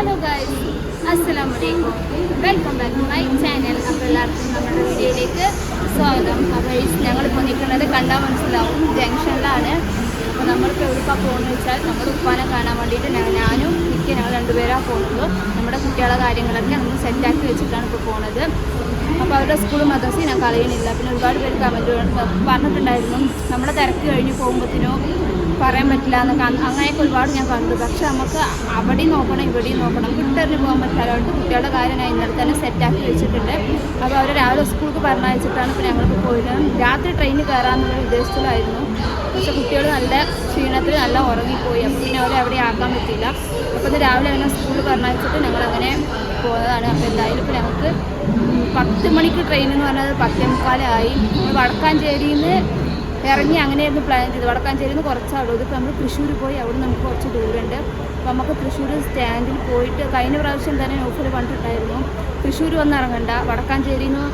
Hello guys അസ്സലാമു അലൈക്കും welcome back to my channel അപ്പോൾ എല്ലാവർക്കും നമ്മുടെ വീഡിയോയിലേക്ക് സ്വാഗതം. അപ്പോൾ ഞങ്ങളിപ്പോൾ നിൽക്കുന്നത് കണ്ടാൽ മനസ്സിലാവും. ജംഗ്ഷനിലാണ്. അപ്പോൾ നമ്മളിപ്പോൾ എവിടെയാണ് പോകുന്നത് വെച്ചാൽ നമ്മുടെ ഉപ്പാനെ കാണാൻ വേണ്ടിയിട്ട് ഞാനും മിക്ക ഞങ്ങൾ രണ്ടുപേരാണ് പോകുന്നത്. നമ്മുടെ കുട്ടികളെ കാര്യങ്ങളൊക്കെ നമ്മൾ സെറ്റാക്കി വെച്ചിട്ടാണ് ഇപ്പോൾ പോകുന്നത്. അപ്പോൾ അവരുടെ സ്കൂൾ മദ്രസയും ഞാൻ കളയണില്ല പിന്നെ ഒരുപാട് പേര് കമന്റ് പറഞ്ഞിട്ടുണ്ടായിരുന്നു. നമ്മുടെ തിരക്ക് കഴിഞ്ഞ് പോകുമ്പോഴത്തേനോ പറയാൻ പറ്റില്ല എന്നൊക്കെ അങ്ങനെയൊക്കെ ഒരുപാട് ഞാൻ കണ്ടു പക്ഷെ നമുക്ക് അവിടെ നോക്കണം ഇവിടെയും നോക്കണം. വിട്ടെറിഞ്ഞ് പോകാൻ പറ്റില്ല. അതുകൊണ്ട് കുട്ടികളുടെ കാര്യം ഞാൻ ഇന്നലെ തന്നെ സെറ്റാക്കി വെച്ചിട്ടുണ്ട്. അപ്പോൾ അവർ രാവിലെ സ്കൂൾക്ക് പറഞ്ഞയച്ചിട്ടാണ് ഇപ്പോൾ ഞങ്ങൾക്ക് പോയത്. രാത്രി ട്രെയിനിൽ കയറാമെന്നുള്ള ഉദ്ദേശത്തിലായിരുന്നു. പക്ഷേ കുട്ടികൾ നല്ല ക്ഷീണത്തിൽ നല്ല ഉറങ്ങിപ്പോയി. അപ്പോൾ പിന്നെ അവരെ അവിടെ ആക്കാൻ പറ്റിയില്ല. അപ്പോൾ ഇന്ന് രാവിലെ അങ്ങനെ സ്കൂളിൽ പറഞ്ഞയച്ചിട്ട് ഞങ്ങൾ അങ്ങനെ പോകുന്നതാണ് അപ്പോൾ എന്തായാലും ഇപ്പോൾ ഞങ്ങൾക്ക് പത്ത് മണിക്ക് ട്രെയിൻ എന്ന് പറഞ്ഞത് പത്തേ മുക്കാലായി വടക്കാഞ്ചേരിയിൽ നിന്ന് ഇറങ്ങി അങ്ങനെയായിരുന്നു പ്ലാൻ ചെയ്ത് വടക്കാഞ്ചേരിയിൽ നിന്ന് കുറച്ചാളും. ഇതിപ്പോൾ നമ്മൾ തൃശ്ശൂർ പോയി. അവിടെ നമുക്ക് കുറച്ച് ദൂരമുണ്ട്. അപ്പോൾ നമുക്ക് തൃശ്ശൂർ സ്റ്റാൻഡിൽ പോയിട്ട് കഴിഞ്ഞ പ്രാവശ്യം തന്നെ ഓഫർ കണ്ടിട്ടുണ്ടായിരുന്നു തൃശ്ശൂർ വന്ന് ഇറങ്ങണ്ട. വടക്കാഞ്ചേരിയിൽ നിന്ന്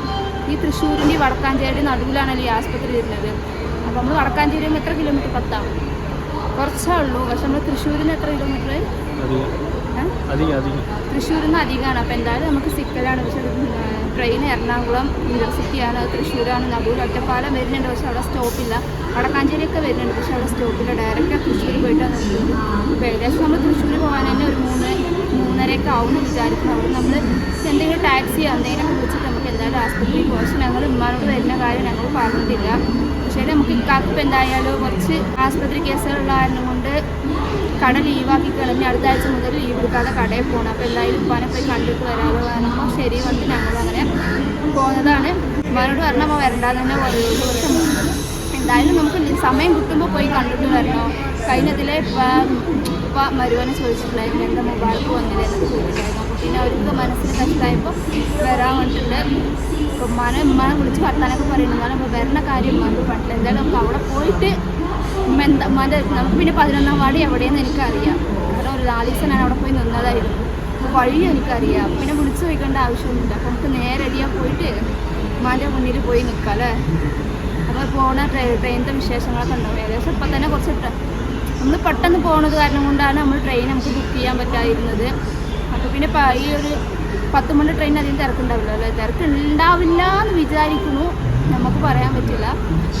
ഈ തൃശ്ശൂരിന്റെ വടക്കാഞ്ചേരി നടുവിലാണല്ലോ ഈ ആസ്പത്രി വരുന്നത്. അപ്പോൾ നമ്മൾ വടക്കാഞ്ചേരിയിൽ നിന്ന് എത്ര കിലോമീറ്റർ പത്താം? കുറച്ചേ ഉള്ളൂ പക്ഷെ നമ്മൾ തൃശ്ശൂരിൽ നിന്ന് എത്ര കിലോമീറ്റർ തൃശ്ശൂരിൽ നിന്ന് അധികമാണ്. അപ്പോൾ എന്തായാലും നമുക്ക് സിക്കലാണ്. പക്ഷേ ട്രെയിൻ എറണാകുളം യൂണിവേഴ്സിറ്റിയാണ് തൃശ്ശൂരാണ് നടുവിൽ ഒറ്റപ്പാലം വരുന്നുണ്ട്. പക്ഷേ അവിടെ സ്റ്റോപ്പില്ല വടക്കാഞ്ചേരിയൊക്കെ വരുന്നുണ്ട്. പക്ഷേ അവിടെ സ്റ്റോപ്പില്ല ഡയറക്റ്റ് തൃശ്ശൂർ പോയിട്ടാണ് നിർത്തുന്നത് അപ്പോൾ ഏകദേശം നമ്മൾ തൃശ്ശൂർ പോകാൻ തന്നെ ഒരു മൂന്ന് മൂന്നരയൊക്കെ ആവും എന്ന് വിചാരിക്കുന്നു. അവിടെ നമ്മൾ എന്തെങ്കിലും ടാക്സി അന്നേരം വിളിച്ചിട്ട് നമുക്ക് എന്തായാലും ആസ്പത്രിയിൽ പോകാം. പക്ഷേ ഞങ്ങൾ ഉമ്മാനോട് വരുന്ന കാര്യം ഞങ്ങൾ പറഞ്ഞിട്ടില്ല. പക്ഷേ നമുക്ക് ഇക്കാക്കിപ്പോൾ എന്തായാലും കുറച്ച് ആസ്പത്രി കേസുകളുള്ള കാരണം കട ലീവാക്കി കളഞ്ഞ് അടുത്ത ആഴ്ച മുതൽ ലീവ് എടുക്കാതെ കടയിൽ പോകണം അപ്പോൾ എന്തായാലും ഉപ്പാനെ പോയി കണ്ടിട്ട് വരാതെ കാരണം ശരി കൊണ്ട് ഞങ്ങൾ അങ്ങനെ പോകുന്നതാണ് വരണം അപ്പോൾ വരണ്ടാന്ന് തന്നെ പറയുള്ളൂ എന്തായാലും നമുക്ക് സമയം കിട്ടുമ്പോൾ പോയി കണ്ടിട്ട് വരണോ? കഴിഞ്ഞതിലെ ഉപ്പ മരുവനെ ചോദിച്ചിട്ടുണ്ടായിരുന്നു എന്റെ മൊബൈൽക്ക് വന്നില്ല എന്നൊക്കെ ചോദിച്ചിട്ടുണ്ടായിരുന്നു. പിന്നെ അവർക്ക് മനസ്സിന് കഷ്ടമായപ്പോൾ വരാൻ വേണ്ടിയിട്ടുണ്ട് ഉമ്മാനെ ഉമ്മാനെ വിളിച്ച് വർത്താനൊക്കെ പറയുന്നു. എന്നാലും അപ്പോൾ വരണ കാര്യം ഉമ്മാന്റെ പറ്റില്ല. എന്തായാലും നമുക്ക് അവിടെ പോയിട്ട് എന്താ നമുക്ക് പിന്നെ പതിനൊന്നാം വാർഡ് എവിടെയെന്ന് എനിക്കറിയാം. കാരണം ഒരു ലാലീസനാണ് അവിടെ പോയി നിന്നതായിരുന്നു. അപ്പോൾ വഴി എനിക്കറിയാം. പിന്നെ വിളിച്ചു ചോദിക്കേണ്ട ആവശ്യമൊന്നുമില്ല. അപ്പോൾ നമുക്ക് നേരടിയാ പോയിട്ട് ഉമ്മാന്റെ മുന്നിൽ പോയി നിൽക്കാം അല്ലേ? അപ്പോൾ പോണ ട്രെയിനിന്റെ വിശേഷങ്ങളൊക്കെ ഉണ്ടാവും. ഏകദേശം ഇപ്പം തന്നെ കുറച്ച് നമ്മൾ പെട്ടെന്ന് പോണത് കാരണം കൊണ്ടാണ് നമ്മൾ ട്രെയിൻ നമുക്ക് ബുക്ക് ചെയ്യാൻ പറ്റാതിരുന്നത്. അപ്പോൾ പിന്നെ ഈ ഒരു പത്ത് മണി ട്രെയിൻ അധികം തിരക്കുണ്ടാവില്ല അല്ലേ? തിരക്കുണ്ടാവില്ല എന്ന് വിചാരിക്കുന്നു. നമുക്ക് പറയാൻ പറ്റില്ല.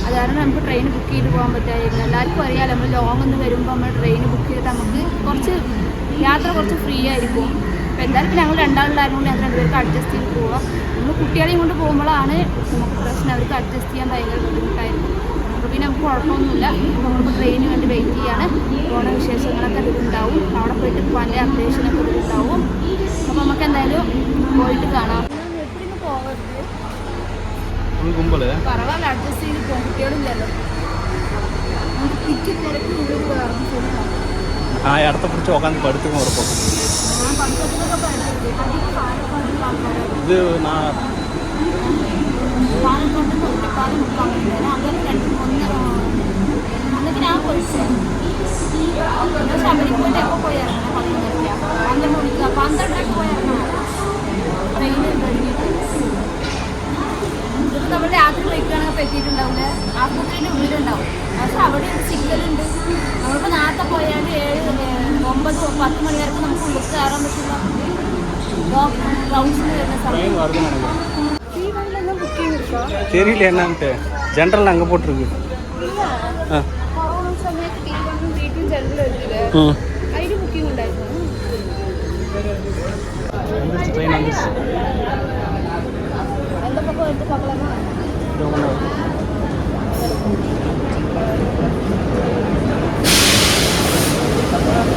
അത് കാരണം നമുക്ക് ട്രെയിൻ ബുക്ക് ചെയ്ത് പോകാൻ പറ്റാതിരുന്നു. എല്ലാവർക്കും അറിയാമല്ലോ നമ്മൾ ലോങ് ഒന്ന് വരുമ്പോൾ നമ്മൾ ട്രെയിൻ ബുക്ക് ചെയ്തിട്ട് നമുക്ക് കുറച്ച് യാത്ര കുറച്ച് ഫ്രീ ആയിരിക്കും. അപ്പോൾ എന്തായാലും ഞങ്ങൾ രണ്ടാളുണ്ടായിരുന്നു ഞങ്ങൾ രണ്ടുപേർക്ക് അഡ്ജസ്റ്റ് ചെയ്ത് പോവാം. നമ്മൾ കുട്ടികളെയും കൊണ്ട് പോകുമ്പോഴാണ് നമുക്ക് പ്രശ്നം. അവർക്ക് അഡ്ജസ്റ്റ് ചെയ്യാൻ ഭയങ്കര ബുദ്ധിമുട്ടായിരുന്നു അപ്പോൾ പിന്നെ നമുക്ക് കുഴപ്പമൊന്നുമില്ല. നമുക്ക് ട്രെയിനിന് വേണ്ടി വെയിറ്റ് ചെയ്യാണ്. പോണ വിശേഷങ്ങളൊക്കെ അതിലുണ്ടാവും അവിടെ പോയിട്ട് പല അപ്ഡേഷനൊക്കെ ഇതിലുണ്ടാവും അപ്പോൾ നമുക്ക് എന്തായാലും പോയിട്ട് കാണാം. പോകരുത് ഫുൾ കുമ്പൾ. പറവാല്ല അഡ്ജസ്റ്റ് ചെയ്ത് പോകും കുട്ടികളില്ലല്ലോ നമുക്ക് തിക്കി തിരക്കി ഉള്ളിൽ കയറും ശരിയാണ് ആ അടുത്ത പിടിച്ച് നോക്കാൻ പഠിത്തം ഉറപ്പം. ഇത് ശബരിമല എപ്പോൾ പോയി ഇറങ്ങണം പന്ത്രണ്ടരയ്ക്ക പന്ത്രണ്ട് മണിക്ക് പന്ത്രണ്ടരയ്ക്ക് പോയി ഇറങ്ങണം ട്രെയിൻ കഴിഞ്ഞിട്ട് ഇതിപ്പോൾ നമ്മൾ രാത്രി പോയിക്കാണെങ്കിൽ ഇപ്പോൾ എത്തിയിട്ടുണ്ടാവില്ല ആസ്പത്രിൻ്റെ ഉള്ളിലുണ്ടാവും പക്ഷെ അവിടെ ഒരു സിഗ്നലുണ്ട് നമ്മളിപ്പോൾ നേരത്തെ പോയാൽ ഏഴ് ഏഹ്, ഒമ്പത് പത്ത് മണി വരെ നമുക്ക് ഉള്ളിൽ കയറാൻ പറ്റില്ല ഡോക്ടർ റൗണ്ട്സിന് വരുന്ന ட்ரெயின் സമയം வருதுன்னு நினைக்கிறேன் டிவிலலாம் புக்கிங் இருக்கா தெரியல என்னன்ட்டு ஜென்ரல் அங்கே போட்டிருக்கு ஆ കൊറോണ സമയത്ത് ടി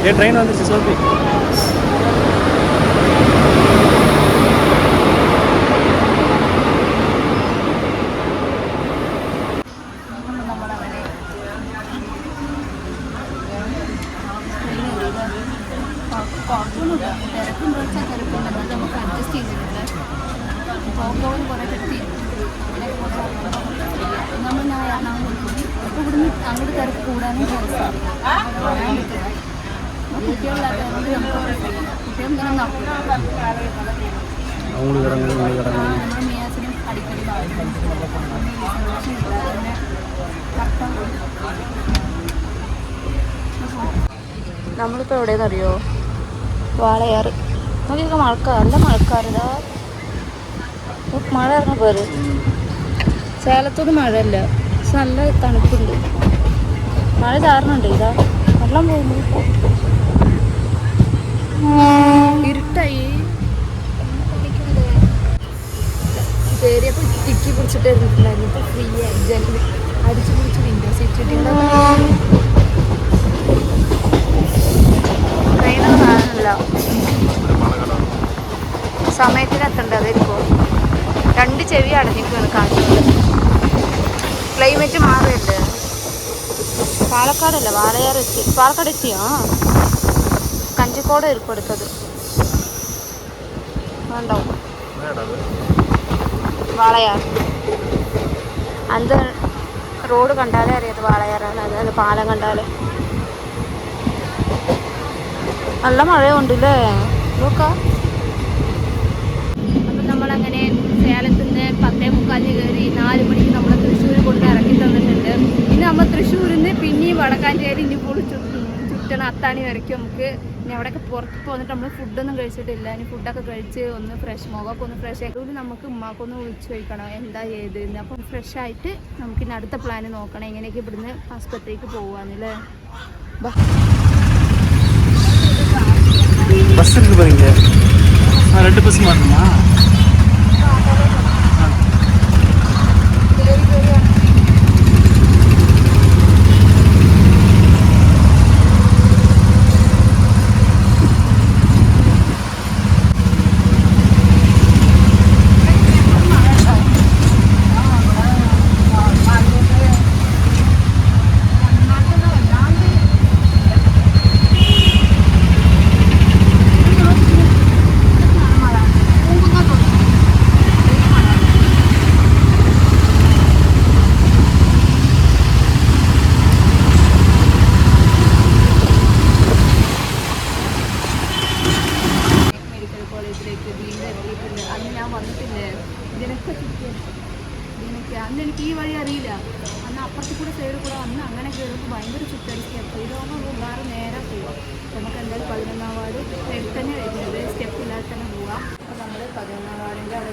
ஏ ட்ரெயின் வந்துச்சு சோபி കുട്ടികളില്ലാത്തതുകൊണ്ട് നമുക്ക് കുട്ടികൾ ഇങ്ങനെ നമ്മളിപ്പോൾ എവിടെയെന്ന് അറിയോ വാളയാറ്. നോക്കിയൊക്കെ മഴക്കാർ നല്ല മഴക്കാരുടാ മഴ ഇറങ്ങി പോര് സേലത്തൊന്നും മഴയല്ല. പക്ഷെ നല്ല തണുപ്പുണ്ട്. മഴ ചാറിനുണ്ട് ഇതാ? വെള്ളം പോകുന്നു ഇരുട്ടായി. കയറിയപ്പോൾ തിക്കി പിടിച്ചിട്ട് ഇരുന്നിട്ടുണ്ടായിരുന്നു. ഇപ്പോൾ ഫ്രീ ആയി. ജനൽ അടിച്ചു പിടിച്ച് വിൻഡോ സീറ്റ് ഇട്ടിട്ടുണ്ടാവും ട്രെയിനൊന്നും കാണുന്നില്ല. സമയത്തിന് എത്തണ്ട അതായിരിക്കും. രണ്ട് ചെവി അടഞ്ഞിരിക്കുകയാണ് കാണിക്കുന്നത് ക്ലൈമറ്റ് മാറുകയല്ലേ പാലക്കാടല്ല? വാളയാർ എത്തി. പാലക്കാട് എത്തിയോ? കഞ്ചിക്കോട് ആയിരിക്കും എടുത്തത്. ഉണ്ടാവും വാളയാർ. അത് റോഡ് കണ്ടാലേ അറിയാത് വാളയാറാണ് അത് അത് പാലം കണ്ടാലേ. നല്ല മഴയുണ്ടല്ലേ? നോക്ക. അപ്പം നമ്മളങ്ങനെ സേലത്ത് നിന്ന് പത്തേ മുക്കാലിന് കയറി നാല് മണിക്ക് നമ്മൾ തൃശ്ശൂർ കൊണ്ട് ഇറക്കി തന്നിട്ടുണ്ട്. ഇനി നമ്മൾ തൃശ്ശൂരിൽ നിന്ന് പിന്നെയും വടക്കാഞ്ചേരി ഇനി പൊളിച്ചു ചുറ്റണം. അത്താണി വരയ്ക്കും. നമുക്ക് ഇനി അവിടെയൊക്കെ പുറത്ത് പോന്നിട്ട് നമ്മൾ ഫുഡൊന്നും കഴിച്ചിട്ടില്ല ഇനി ഫുഡൊക്കെ കഴിച്ച് ഒന്ന് ഫ്രഷ് മുഖമൊക്കെ ഒന്ന് ഫ്രഷ് ആയിട്ട് നമുക്ക് ഉമ്മാക്കൊന്ന് വിളിച്ച് ചോദിക്കണം എന്താ ചെയ്ത് അപ്പം ഫ്രഷ് ആയിട്ട് നമുക്ക് ഇനി അടുത്ത പ്ലാൻ നോക്കണം എങ്ങനെയൊക്കെ ഇവിടുന്ന് ആസ്പത്രിക്ക് പോകാന്നല്ലേ ബാ பஸ் இருக்கு பாருங்க ஆ ரெண்டு பஸ் மாட்டணுமா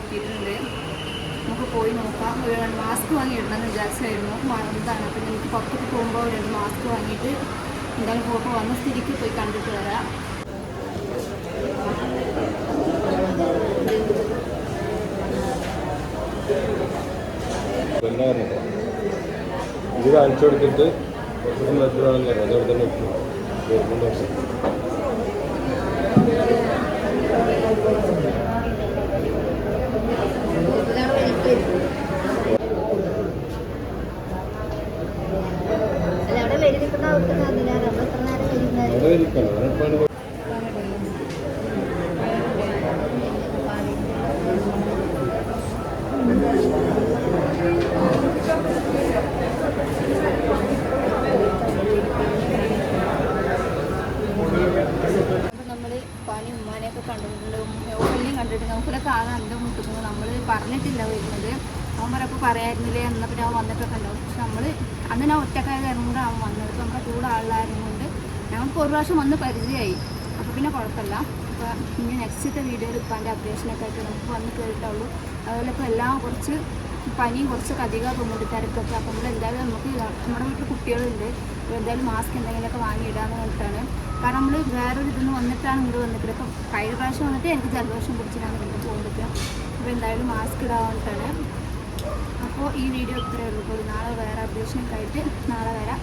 എത്തിയിട്ടുണ്ട്. നമുക്ക് പോയി നോക്കാം. ഒരു രണ്ട് മാസ്ക് വാങ്ങി ഇടണമെന്ന് വിചാരിച്ചായിരുന്നു. മറന്നതാണ്. അപ്പം എനിക്ക് പുറത്തേക്ക് പോകുമ്പോൾ രണ്ട് മാസ്ക് വാങ്ങിയിട്ട് എന്തായാലും പോകുമ്പോൾ വന്ന സ്ഥിതിക്ക് പോയി കണ്ടിട്ട് വരാം. ഇത് കാണിച്ചു കൊടുത്തിട്ട് കുറച്ചുകൂടി എത്രയാണെന്ന് പറഞ്ഞു അതവിടെ തന്നെ അവിടെ ഇരിക്കണം ഞാനിപ്പോൾ അപ്പം നമ്മൾ പനി ഉമ്മാനെയൊക്കെ കണ്ടിട്ടുണ്ട് ഓഫലിനെയും കണ്ടിട്ട് നമുക്കിവിടെ കാണാൻ എന്റെ മുട്ടുന്നത് നമ്മൾ പറഞ്ഞിട്ടില്ല വരുന്നത് അവൻ പറയായിരുന്നില്ലേ എന്നാൽ പിന്നെ അവൻ വന്നിട്ടൊക്കെ ഉണ്ടാവും പക്ഷെ നമ്മൾ അന്ന് ഞാൻ ഒറ്റക്കായ കാരണം കൊണ്ട് അവൻ വന്നത്. അപ്പോൾ നമ്മുടെ കൂടെ ആളായിരുന്നു കൊണ്ട് ഞങ്ങൾക്ക് ഒരു പ്രാവശ്യം വന്ന് പരിചയമായി. അപ്പോൾ പിന്നെ കുഴപ്പമില്ല. അപ്പോൾ ഇനി നെക്സ്റ്റത്തെ വീഡിയോയിൽ അതിന്റെ അപ്ഡേഷനൊക്കെ ആയിട്ട് നമുക്ക് വന്ന് കേട്ടുള്ളൂ അതുപോലെ ഇപ്പോൾ എല്ലാം കുറച്ച് പനിയും കുറച്ചൊക്കെ അധികം തോന്നുന്നുണ്ട് തിരക്കൊക്കെ അപ്പോൾ നമ്മൾ എന്തായാലും നമുക്ക് നമ്മുടെ വീട്ടിൽ കുട്ടികളുണ്ട്. എന്തായാലും മാസ്ക് എന്തെങ്കിലുമൊക്കെ വാങ്ങിയിടാന്ന് പറഞ്ഞിട്ടാണ്. കാരണം നമ്മൾ വേറൊരു ഇതിന്ന് വന്നിട്ടാണ് ഇങ്ങോട്ട് വന്നിട്ട് ഇപ്പം കഴിഞ്ഞ പ്രാവശ്യം വന്നിട്ട് എനിക്ക് ജലദോഷം പിടിച്ചിട്ടാണ് ഇങ്ങോട്ട് പോകുന്നത് അപ്പോൾ എന്തായാലും മാസ്ക് ഇടാൻ വേണ്ടിയിട്ടാണ് അപ്പോൾ ഈ വീഡിയോ ഇത്രയേ ഉള്ളൂ. നാളെ വേറെ അപ്ഡേഷനൊക്കെ ആയിട്ട് നാളെ വരാം.